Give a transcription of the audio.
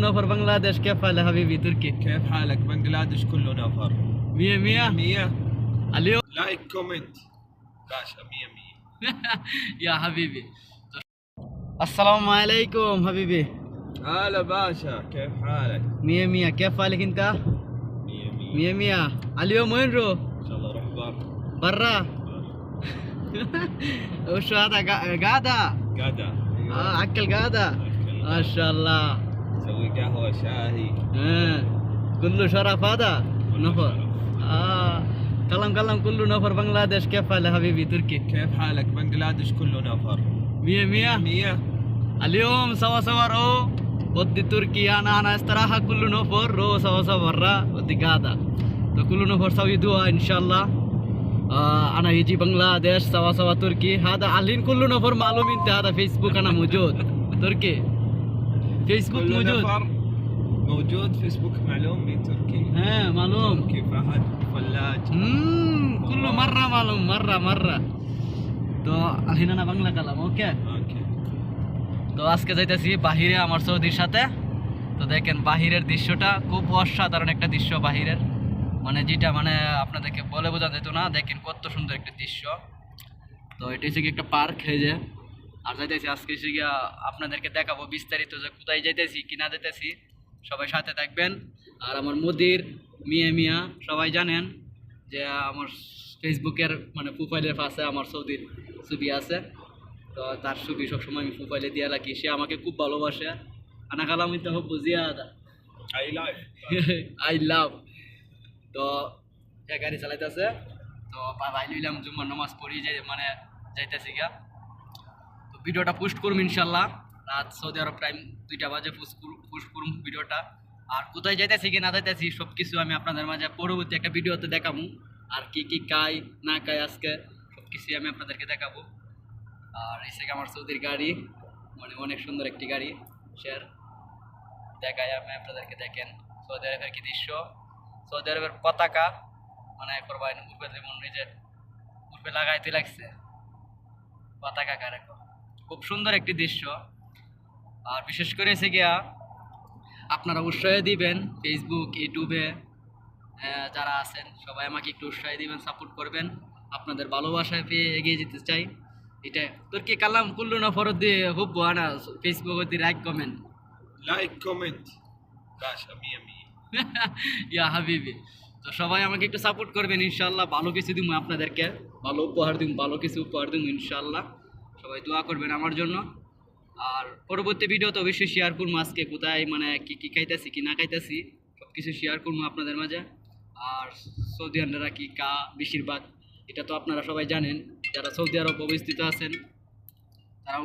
نفر بنغلاديش؟ كيف حال حبيبي؟ تركي. كيف حالك؟ بنغلاديش كله نفر. مية مية؟ مية. اليوم؟ لايك كومنت باشا مية مية. يا حبيبي. السلام عليكم حبيبي. هلا باشا كيف حالك؟ مية مية. كيف حالك انت؟ مية مية. مية مية. اليوم وين رو؟ إن شاء الله روح بار برا. وش هذا؟ قا- قاعدة؟ قاعدة. آه أكل قاعدة. ما شاء الله. سوي قهوة شاهي آه. كله شرف هذا نفر آه كلام كلام كله نفر بنغلاديش كيف حال حبيبي تركي كيف حالك بنغلاديش كله نفر مية مية مية اليوم سوا سوا رو ودي تركيا انا انا استراحة كله نفر رو سوا سوا برا ودي قاعدة تو كله نفر سوي دعاء ان شاء الله آه انا يجي بنغلاديش سوا سوا تركي هذا الحين كله نفر معلوم انت هذا فيسبوك انا موجود تركي فيسبوك كله موجود نفر موجود فيسبوك معلوم من تركي ها معلوم تركي فهد فلاج হুম কুল্লু মাররা মালুম মাররা মাররা তো আলহিনা না বাংলা কালাম ওকে اوكي তো আজকে যাইতেছি বাহিরে আমার সৌদির সাথে তো দেখেন বাহিরের দৃশ্যটা খুব অসাধারণ একটা দৃশ্য বাহিরের মানে যেটা মানে আপনাদেরকে বলে বোঝানো যেত না দেখেন কত সুন্দর একটা দৃশ্য তো এটা হচ্ছে কি একটা পার্ক এই যে আর যাইতেছি আজকে এসে গিয়া আপনাদেরকে দেখাবো বিস্তারিত যে কোথায় যাইতেছি কি না যেতেছি সবাই সাথে থাকবেন। আর আমার মোদির মিয়া মিয়া সবাই জানেন যে আমার ফেসবুকের মানে প্রোফাইলের পাশে আমার সৌদির ছবি আছে। তো তার ছবি সবসময় আমি প্রোফাইলে দিয়ে রাখি। সে আমাকে খুব ভালোবাসে। আনাকালাম ইতে হোক বুঝিয়া আই লাভ। I love. তো গাড়ি চালাইতেছে। তো ভাই লইলাম জুম্মার নামাজ পড়ি যে মানে যাইতেছি গা ভিডিওটা পোস্ট করুম ইনশাল্লাহ। রাত সৌদি আরব টাইম দুইটা বাজে পোস্ট পোস্ট করুম ভিডিওটা। আর কোথায় যাইতেছি কি না যাইতেছি সব কিছু আমি আপনাদের মাঝে পরবর্তী একটা ভিডিওতে দেখাবো আর কি কি খাই, না খাই আজকে সব কিছুই আমি আপনাদেরকে দেখাবো। আর থেকে আমার সৌদির গাড়ি মানে অনেক সুন্দর একটি গাড়ি শেয়ার দেখাই আমি আপনাদেরকে, দেখেন সৌদি আরবের কি দৃশ্য। সৌদি আরবের পতাকা মানে করবাই উঠবে যেমন নিজের উঠবে লাগাইতে লাগছে। পতাকা কারে খুব সুন্দর একটি দৃশ্য। আর বিশেষ করে এসে গিয়া আপনারা উৎসাহ দিবেন ফেসবুক ইউটিউবে যারা আছেন সবাই আমাকে একটু উৎসাহ দিবেন সাপোর্ট করবেন। আপনাদের ভালোবাসায় পেয়ে এগিয়ে যেতে চাই। এটা তোর কি কালাম কুল্লু না ফরত দিয়ে হুব আনা ফেসবুক দি লাইক কমেন্ট লাইক কমেন্ট আমি আমি। ইয়া হাবিবি। তো সবাই আমাকে একটু সাপোর্ট করবেন ইনশাল্লাহ ভালো কিছু দিব আপনাদেরকে। ভালো উপহার দিব ভালো কিছু উপহার দিব ইনশাল্লাহ সবাই দোয়া করবেন আমার জন্য। আর পরবর্তী ভিডিও তো অবশ্যই শেয়ার করব আজকে কোথায় মানে কী কী খাইতেছি, কি না খাইতেছি সব কিছু শেয়ার করব আপনাদের মাঝে। আর সৌদি আরবরা কি, কা, বেশিরভাগ, এটা তো আপনারা সবাই জানেন। যারা সৌদি আরব অবস্থিত আছেন, তারা